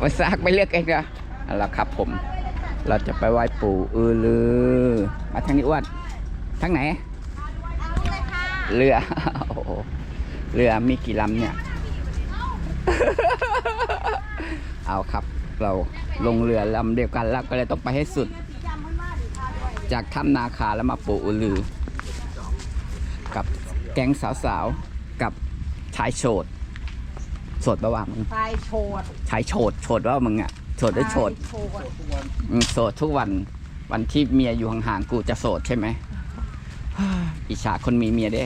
ไปซากไปเรียกเองนะเอาละครับผม เราจะไปไหว้ปู่อือลือ มาทางนี้อ้วนทางไหน เรือโอ้โหเรือมีกี่ลำเนี่ย เอาครับ เราลงเรือลำเดียวกันแล้วก็เลยต้องไปให้สุด จากถ้ำนาคาแล้วมาปู่อือลือ กับแก๊งสาวๆ กับชายโฉด โฉดปะวะมึงไฟโชดชายโฉดโฉดว่ามึงอะโฉดหรือโฉดโชดอืมโสดทุกวัน วันที่เมียอยู่ห่างๆกูจะโสดใช่ไหม อิจฉาคนมีเมียเด้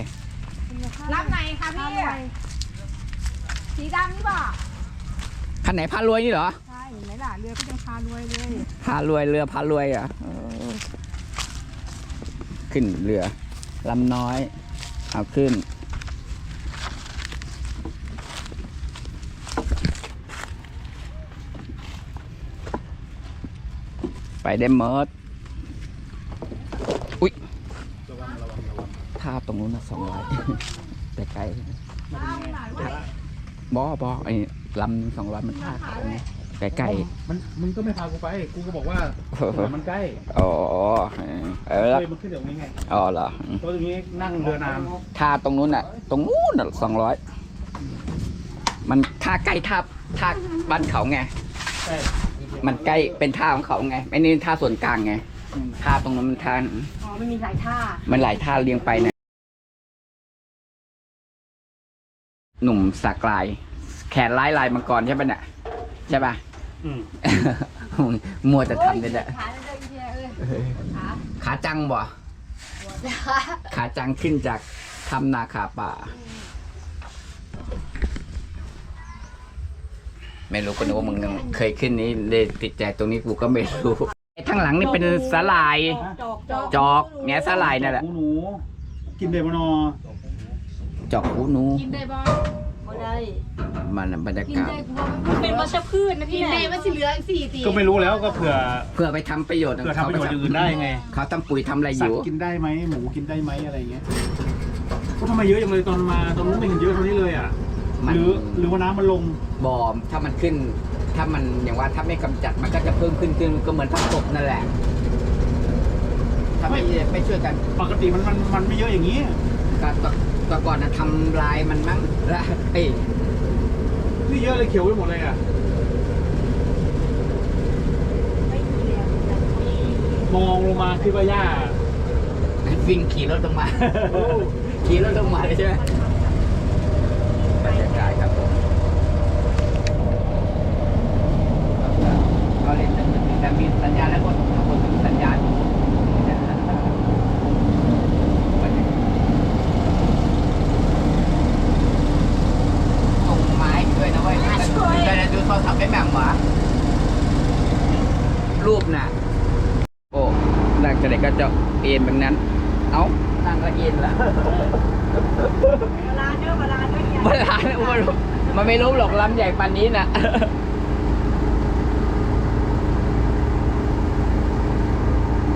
รับไหนคะพี่สีดำนี่บ่คันไหนพารวยนี่เหรอใช่ไหนล่ะเรือก็ยังพารวยเลยพารวยเรือพารวยอะเออขึ้นเรือลำน้อย เอาขึ้น ไปได้เมิดอุ๊ยท่าตรงนู้นนะสองร้อยแต่ไกลบอบอไอ้ลำสองร้อยมันท่าเขาไงไกลๆมันมึงก็ไม่พากูไป กูก็บอกว่ามันใกล้ อ๋อ เออแล้วเลยมันขึ้นเดี๋ยวนี้ไง อ๋อเหรอเพราะตรงนี้นั่งเรือนานท่าตรงนู้นน่ะ ตรงนู้นน่ะสองร้อยมันท่าใกล้ท่าท่าบ้านเขาไงใช่ มันใกล้เป็นท่าของเขาไงไม่นี่ท่าส่วนกลางไงท่าตรงนั้นมันท่าอ๋อมันมีหลายท่า มันหลายท่าเรียงไปนะหนุ่มสากลาย แขนลายลายมังกรใช่ปะเนี่ยใช่ปะอืม มัวแต่ทำเนี่ยแหละขาเลยเดียเอ้ยขาขาจังบ่ขาจังขึ้นจากทำนาคาป่า ไม่รู้ก็นึกว่ามึงเคยขึ้นนี้เลยติดใจตรงนี้กูก็ไม่รู้ไอ้ข้างหลังนี่เป็นสาลาย จอกจอกจอกเนี่ยสาลายนั่นแหละ หนูหนูกินเดมานอจอกหูหนู กินได้บ่บ่ได้มันบรรยากินกาศ ได้กูว่ามันเป็นวัชพืชนะพี่กินได้ว่าสิเหลืออีกสี่ตีก็ไม่รู้แล้วก็เผื่อ เพื่อไปทำประโยชน์เผื่อทำประโยชน์อย่างอื่นได้ไง เขาทำปุ๋ยทำอะไรอสัตยู่ ว์กินได้ไหมหมูกินได้ไหมอะไรเงี้ยก็ทำไมเยอะจังเลยตอนมาตอนนู้นไม่เห็นเยอะเท่านี้เลยอะ มันหรือหรือว่าน้ำมันลง บอมถ้ามันขึ้น ถ้ามันอย่างว่าถ้าไม่กำจัดมันก็จะเพิ่มขึ้นขึ้นก็เหมือนผักตบนั่นแหละ ถ้าไม่ไม่ช่วยกันปกติมันมันมันไม่เยอะอย่างนี้ ก็ตแตะก่อนนะทำลายมันมั้งแล้วเอ้ยนี่เยอะเลยเขียวไปหมดเลยอะไม่มีแล้วมองลงมาคือว่าหญ้า วิ่งขี่รถลงมา ขี่รถลงมาเลยใช่ไหม บรรยากาศครับผมก็เล่นแต่มีสัญญาณแล้วคนคนมีสัญญาณส่งไม้ด้วยนะเว้ยแต่แต่ดูโทรศัพท์ได้แม่งหวะรูปน่ะ โอ้นั่งจะไหนก็จะเอ็นแบบนั้น เอ้านั่งก็เอ็นละ เวลาเด้อเวลาเด้อ เนี่ยมันหลานมันมันไม่รู้หรอกลำใหญ่ปานนี้นะ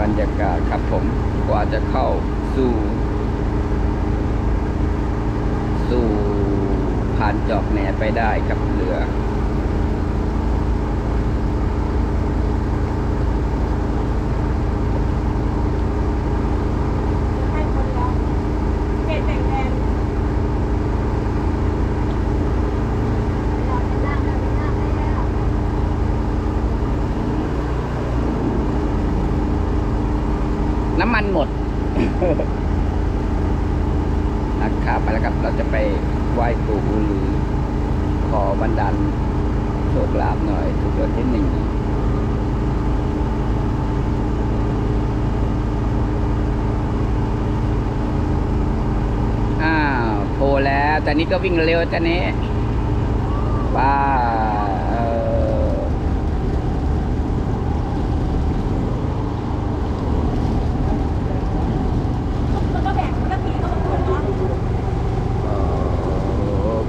บรรยากาศครับผมกว่าจะเข้าสู่ สู่ผ่านจอกแหนไปได้ครับเรือ ให้คนร้องเป็ดแดงแดง น้ำมันหมด นะครับไปแล้วครับ เราจะไปไหว้ปู่อือลือ ขอบันดาลโชคลา ภหน่อยถูกรางวัลที่หนึ่งอ้าวโผล่แล้วแต่นี้ก็วิ่งเร็วแต่นี้ป้าเออมันก็แบ่งมันก็ผีก็มันควรเนาะโอ้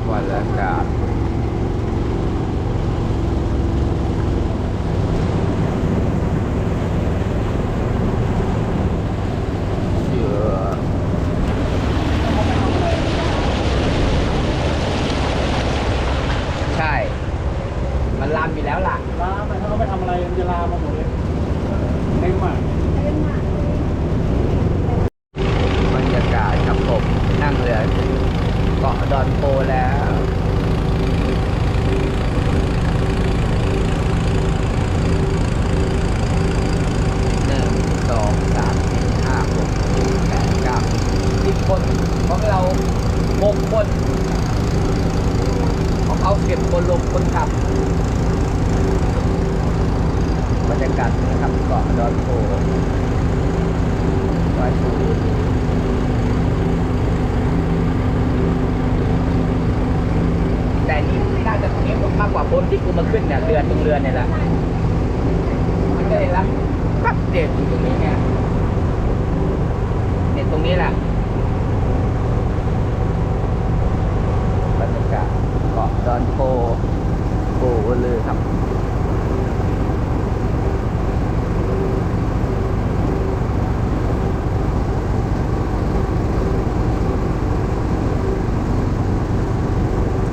บรรยากาศเชื่อใช่ ลามไปถ้าเราไม่ทำอะไรมันจะ ลามมาหมดเลยเต็มอะ บรรยากาศครับผมนั่งเรือถึงเกาะดอนโพแล้ว หนึ่งสองสามสี่ห้าหกเจ็ดแปดเก้าสิบคนของเราหกคน ของเขาเก็บคนลงคนขับบรรยากาศนะครับเกาะดอนโพวายสูแต่นี่น่าจะตรงนี้มากกว่าบนที่กู มาขึ้นเนี่ยเรือตรงเรือนเนี่ยแหละมันก็เลยละปั๊บเด็ดอยู่ตรงนี้เนี่ยเด็ดตรงนี้แหละบรรยากาศเกาะดอนโพโอ้เลยครับ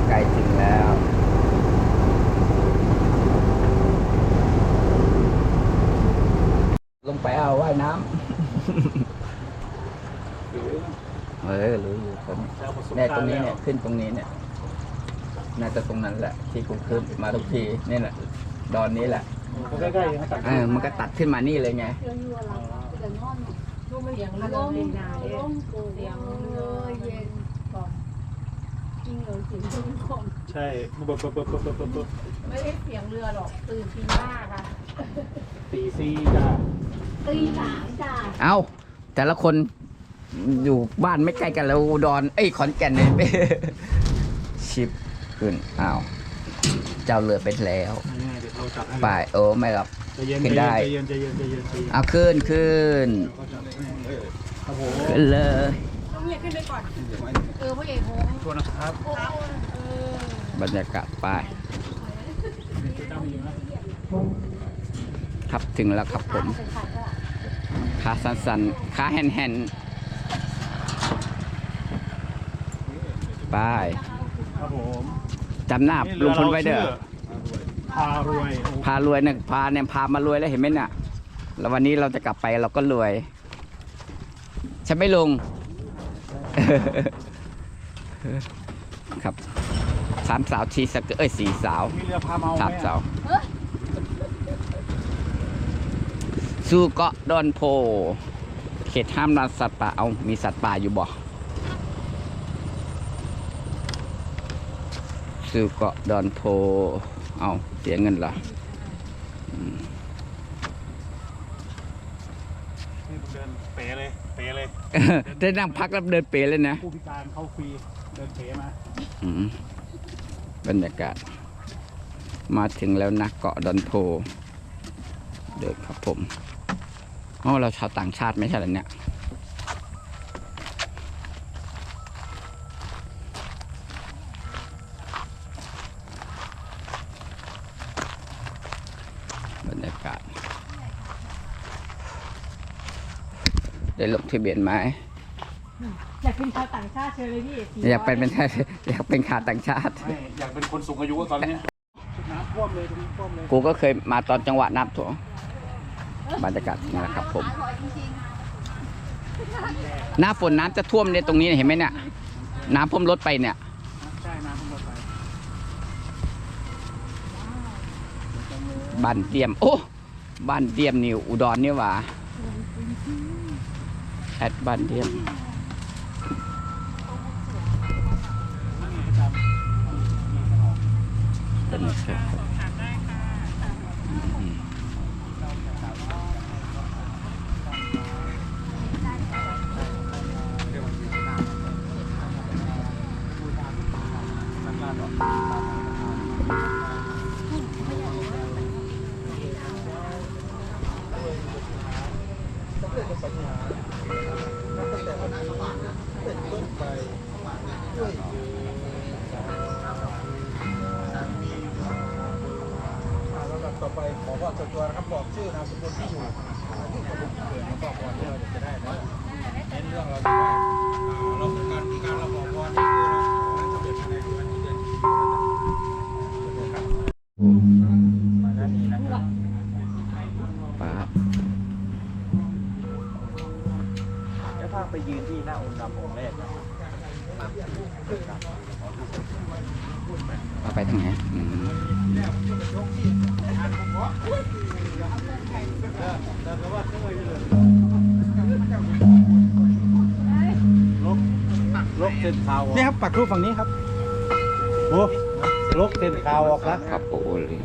ใกล้ถึงแล้ว ลงไปเอาว่ายน้ำ เออรู้อยู่ผมเนี่ยตรงนี้เนี่ยขึ้นตรงนี้เนี่ย น่าจะตรงนั้นแหละ ที่กูขึ้นมาทุกทีนี่แหละดอนนี้แหละใกล้ๆนะตัดเออมันก็ตัดขึ้นมานี่เลยไงเสียงลมเสียงเสียงเลยเย็นก่อนจริงเหรอเสียงลมก่อนใช่เบิบเบิบเบิบเบิบเบิบเบิบไม่ได้เสียงเรือหรอกตื่นตีห้าค่ะตีซีจ้าตีสามจ้าเอาแต่ละคน อยู่บ้านไม่ไกลกันแล้วอุดอนเอ้ยขอนแก่นเนี่ย ชิปขึ้นอ้าวเจ้าเรือไปแล้วนี่เดี๋ยวเราจับให้ไปโอ้ไม่หรอก ใจเย็นขึ้นใจได้เย็นใจเย็นใจเย็นใจเย็นเอาขึ้นขึ้นครับผมขึ้นเลย ต้องเรียกขึ้นไปก่อน เออพ่อใหญ่พงโทษนะครับโอ้เออบรรยากาศไปเจ้าอยู่นะครับถึงแล้วครับผม ขาสั้นๆขาแห่นๆ ไป ครับผมจำหน้าลุงพลไว้เด้อ พารวยพารวยเนี่ยพาเนี่ยพามารวยแล้วเห็นไหมเนี่ยแล้ววันนี้เราจะกลับไปเราก็รวยใช่ไหมลุง ครับสามสาวชีสกเอ้ยสี่สาวมีเรือพาเมาสามไหมสาวสู่เกาะดอนโพ เขตห้ามล่าสัตว์ป่าเอามีสัตว์ป่าอยู่บ่ สู่เกาะดอนโพเอาเสียเงินเหรอนี่ผมเดินเป๋เลยเป๋เลยได้นั่งพักแล้วเดินเปรเลยนะผู้พิการเข้าฟรีเดินเป๋มาอืมบรรยากาศ มาถึงแล้วนะเกาะดอนโพเดินครับผมอ๋อเราชาวต่างชาติไม่ใช่เหรอเนี่ย บรรยากาศ ได้ลงทะเบียนไหมอยากเป็นชาวต่างชาติเชิญเลยพี่อยากเป็นเป็นอยากเป็นขาต่างชาติ ไม่อยากเป็นคนสูงอายุอะตอนเนี้ยน้ำท่วมเลยตรงนี้ท่วมเลยกูก็เคยมาตอนจังหวะน้ำท่วมบรรยากาศนี่แหละครับ ผม หน้าฝนน้ำจะท่วมเนี่ยตรงนี้เห็นไหมเนี่ย น้ำพ่วมรถไปเนี่ย ใช่น้ำท่วมรถไป บ้านเตรียม โอ้ บ้านเตรียมนี่อุดรนี่หว่าแอดบ้านเตรียม เป็นค องค์ดำองค์แรกนะเอาไปทางไหนอืมลกเส้นขาวนี่ครับปักทูฝั่งนี้ครับโอ้ลกเส้นขาวออกแล้ว ครับปู่อือลือ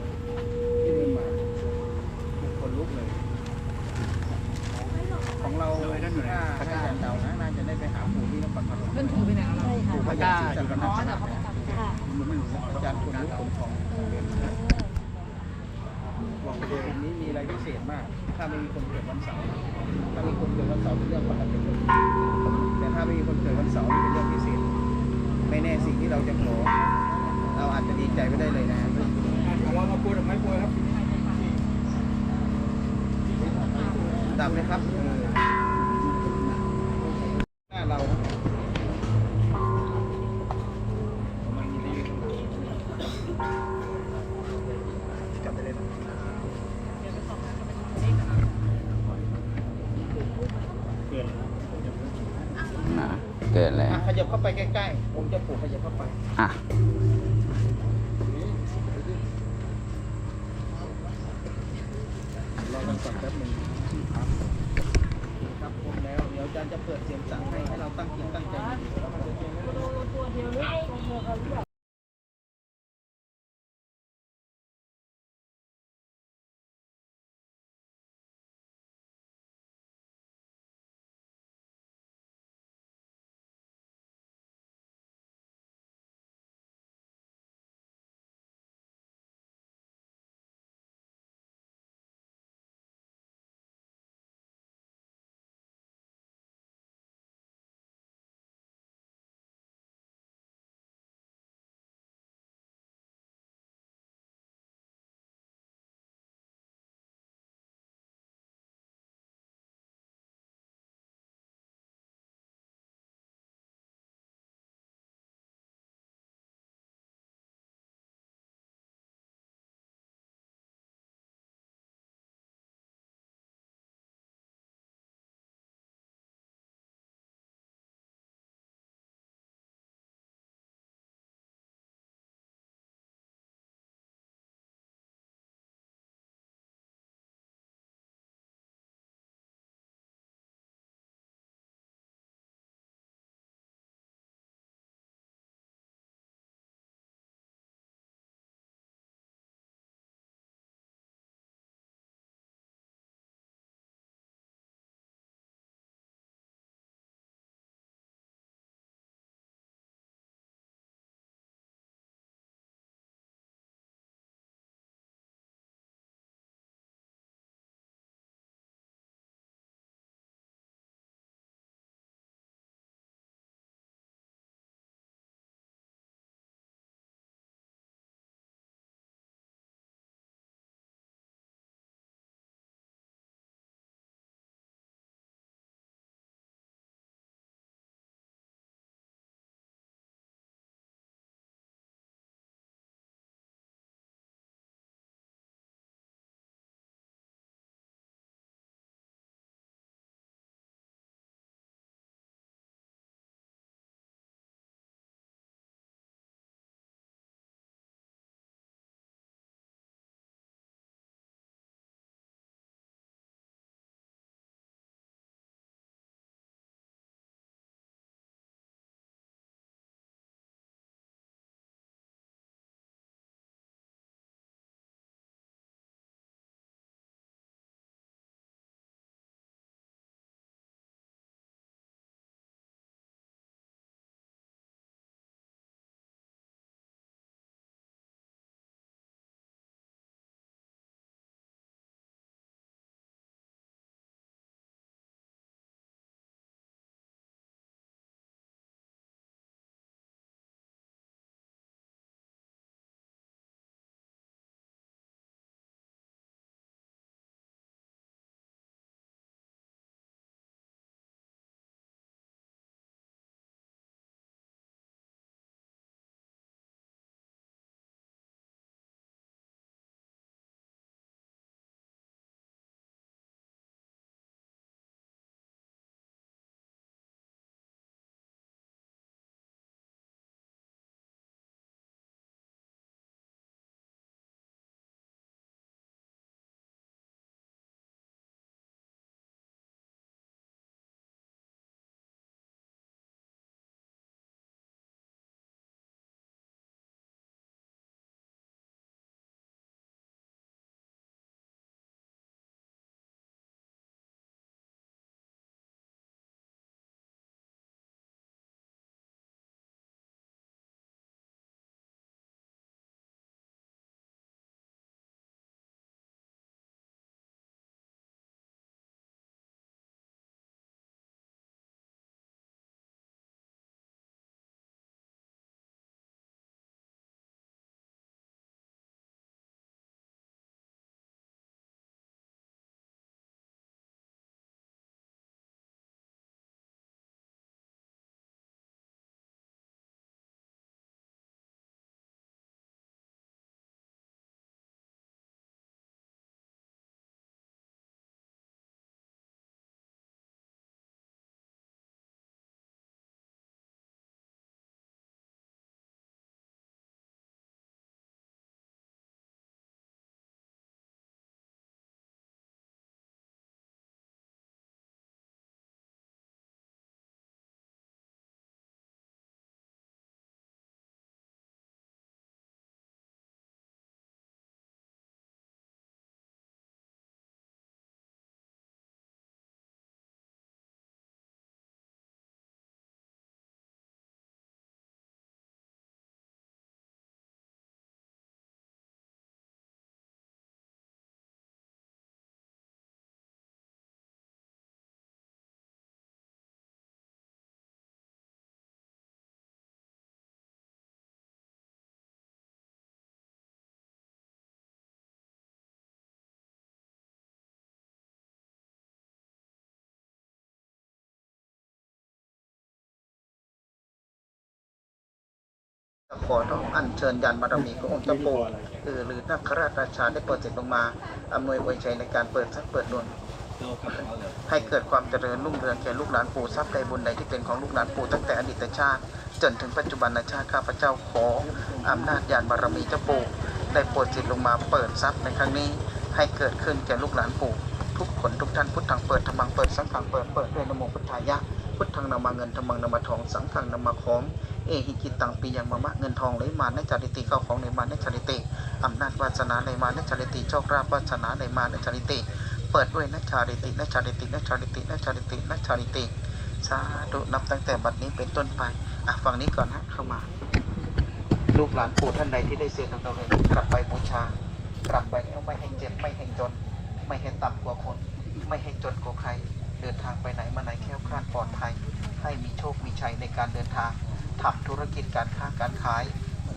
คนลุกเลย ของเราถ้าถ้าอย่างเก่านะน่าจะได้ไปหาปู่ที่นครพนม เพื่อนถือไปไหน แล้วปู่พญาศรีสัตนคราชค่ะอาจารย์คนลุกคนของบอกเลยวันนี้มีอะไรพิเศษมาก ถ้าไม่มีคนเกิดวันเสาร์ถ้ามีคนเกิดวันเสาร์เป็นเรื่องปกติแต่ถ้าไม่มีคนเกิดวันเสาร์เป็นเรื่องพิเศษ ไม่แน่สิ่งที่เราจะขอเราอาจจะดีใจไม่ได้เลยนะเรามาปูดอกไม้ปูครับดับไหมครับ อ่าเกิดแล้วอะขยับเข้าไปใกล้ๆ ผมจะปลูกขยับเข้าไปอะรอกันก่อนแป๊บหนึงครับครับผมแล้ว เดี๋ยวอาจารย์จะเปิดเสียงสั่งให้ให้เราตั้งจิตตั้งใจ ขอน้อมอัญเชิญยันบารมีขององค์เจ้าปู่เออหรือนักราชราชาได้โปรดเสด็จลงมาอำนวยอวยชัยในการเปิดทรัพย์เปิดดวงให้เกิดความเจริญรุ่งเรืองแก่ลูกหลานปู่ทรัพย์ใดบุญใดที่เป็นของลูกหลานปู่ตั้งแต่อดีตชาติ จนถึงปัจจุบันชาติข้าพเจ้าขออำนาจญาณบารมีเจ้าปู่ได้โปรดเสด็จลงมาเปิดทรัพย์ในครั้งนี้ ให้เกิดขึ้นแก่ลูกหลานปู่ทุกคนทุกท่านพุทธังเปิดธรรมังเปิดสังฆังเปิดเปิดด้วยนโมพุทธายะพุทธังนามาเงินธรรมังนามาทองสังฆังนามาของ เอหิกิตังปียังมะมะเงินทองไหลมาในจาริติเข้าของในมาในจาริติอำนาจวาสนาในมาในจาริติโชคลาภวาสนาในมาในจาริติ เปิดด้วยนัชาริตินัชาริตินัชาริตินัชาริตินัชาริติสาธุนับตั้งแต่บัดนี้เป็นต้นไปอะฝั่งนี้ก่อนนะเข้ามา ลูกหลานปู่ท่านใดที่ได้เสียทำเราเลยกลับไปบูชากลับไปแล้วไม่ให้เจ็บไม่ให้จน ไม่ให้ต่ำกว่าคน ไม่ให้จนกว่าใคร เดินทางไปไหนมาไหนแคล้วคลาดปลอดภัยให้มีโชคมีชัยในการเดินทาง ทำธุรกิจการค้าการขาย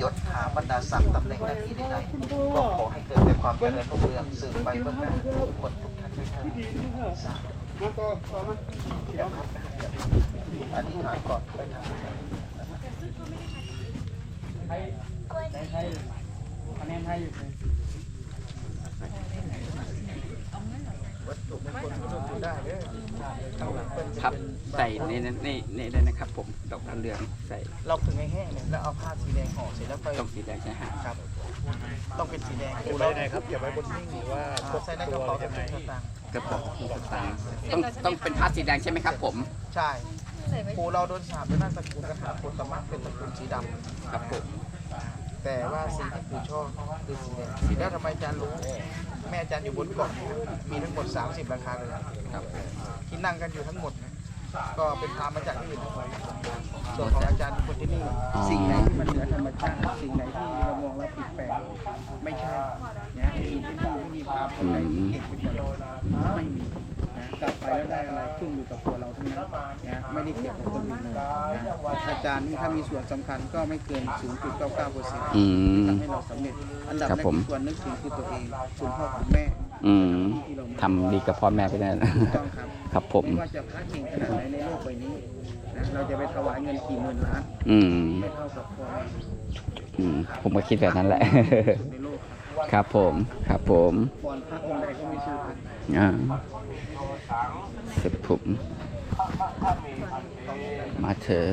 ยศหาบรรดาศักดิ์ตำแหน่งหน้าที่ใดๆก็ขอให้เกิดแต่ความเจริญรุ่งเรืองสืบไปเบื้องหน้าทุกคนทุกท่านด้วยเถิดสาธุเดี๋ยวครับอธิษฐานก่อนไปทำวัตถุมงคลก็ดูได้เด้อข้างหลังเป็น ครับใส่ในในในในได้นะครับ ผมดอกเหลืองใส่เราถึงให้แห้งเนี่ยแล้วเอาผ้าสีแดงห่อเสร็จแล้วค่อยต้องสีแดงใช่ไหมฮะครับ ต้องเป็นสีแดงเก็บไว้ไหนครับเก็บไว้บนหิ้งหรือว่าพกใส่ในกตัระวเป๋าไว้จะยังไงเป็นสตางค์กระป๋องสตางค์ต้องต้องเป็นผ้าสีแดงใช่ไหมครับ ผม ใช่ปูเราโดนสาบด้วยนั่นตระกูลกระถาโคตมะเป็นตระกูลสีดครับผมำ แต่ว่าสีที่ปูชอบคือสีแดงสีแดงทำไมอาจารย์รู้ แม่อาจารย์อยู่บนเกาะมีทั้งหมด 30ราคาเลยครับที่นั่งกันอยู่ทั้งหมด ก็เป็นพามาจากที่อื่นทั้งหมดส่วนของอาจารย์คนที่นี่สิ่งไหนที่มันเหนือธรรมชาติสิ่งไหนที่เรามองแล้วผิดแปลกไม่ใช่นะมีที่นี่ไม่มีพาคนไหนที่เก่งเป็นโดไม่มี นะกลับไปแล้วได้อะไรขึ้นอยู่กับตัวเราทั้งนั้นนะไม่ได้เกี่ยวกับคนอื่นเลยนะอาจารย์นี่ถ้ามีส่วนสำคัญก็ไม่เกิน 0.99เปอร์เซ็นต์อืม ทำให้เราสำเร็จ อันดับครับแรกผม ที่ควรนึกถึงคือตัวเองคุณพ่อคุณแม่อืมทำดีกับพ่อแม่ไปได้นะ ถูกต้องครับครับผม ไม่ว่าจะพระเก่งขนาดไหนในโลกใบนี้นะเราจะไปถวายเงินกี่หมื่นล้านอืม ไม่เท่ากับพ่อแม่อืม ผมก็คิดแบบนั้นแหละ ในโลกครับ ครับผม ครับผม ก่อนพระองค์ใดก็ไม่ชื่อท่านอ่า เสร็จผม มาเถอะ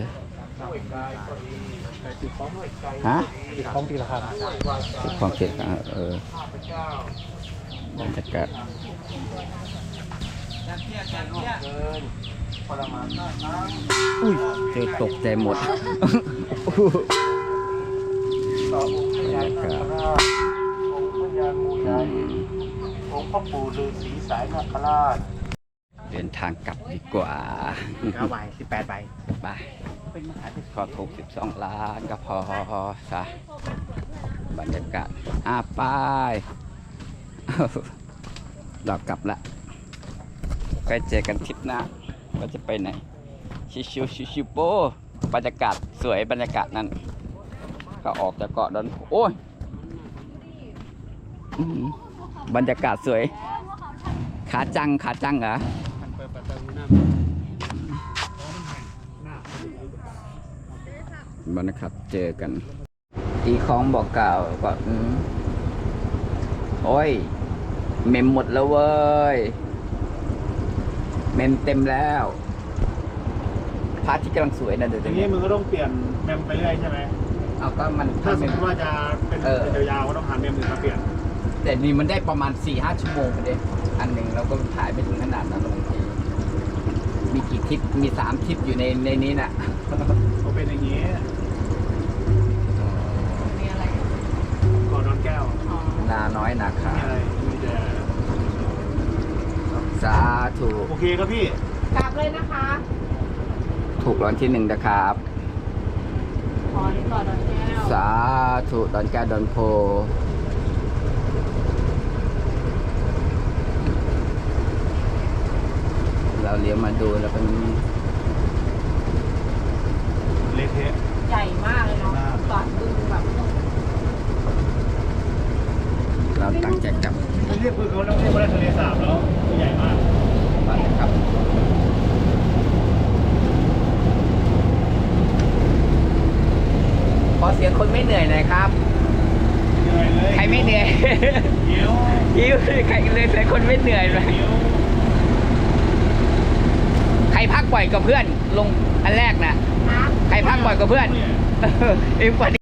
ฮะติดของตีละครับความเสียอะเออบรรยากาศอุ้ยเจอตกใจหมดบรรยากาศอืมองค์พ่อปู่ฤาษีสายนาคราช เดินทางกลับดีกว่าเก้าใบสิบแปดใบไปขอถูก12ล้านก็พอซะบรรยากาศอ่าไป้ายเรากลับละไปเจอกันทริปหน้าว่าจะไปไหน ชิชิวชิชิวโปบรรยากาศสวยบรรยากาศนั้นก็ออกจากเกาะดอนโอ้ยอื้อหือบรรยากาศสวย ขาจังขาจังเหรอ บรรนะครับ เจอกันอีของบอกกล่าวก็อืมโอ้ย เมมหมดแล้วเว้ย เมมเต็มแล้วพระที่กำลังสวยนะเดี๋ยวอจะย่างนี้นี้มึงก็ต้องเปลี่ยนเมมไปเรื่อยใช่ไหม เอาก็มันถ้าสเมมมมติว่าจะเป็นเออยาวๆก็ต้องหาเมมอื่นมาเปลี่ยน แต่นี่มันได้ประมาณ4ี่ห้าชั่วโมงเลยอันหนึ่งเราก็ถ่ายไม่ถึงขนาดนั้นหรอกบางทีมีกี่ทริปมีสามทริปอยู่ในในนี้น่ะ ก็เป็นอย่างนี้ ก่อนนอนแก้วนาน้อยนาคามีอะไรมีแต่สาธุโอเคครับพี่กลับเลยนะคะ ถูกรางวัลที่หนึ่งนะครับ ขอนี่ก่อนนะแก้วสาธุดอนแก้วดอนโพ เราเลี้ยวมาดูแล้วเป็นเละเทะ ใหญ่มากเลยเนาะตอนดูแบบ เราตั้งใจกลับ เรียกคือเขาเรียกว่าทะเลสาบแล้วใหญ่มาก บ้านนะครับ พอสิ สียงคนไม่เหนื่อยหน่อยครับ ใครไม่เหนื่อย หิว ใครเลยเสียงคนไม่เหนื่อยไหมใครพักบ่อยกับเพื่อน ลงอันแรกนะใครพักบ่อยกับเพื่อนเอ็มกว่า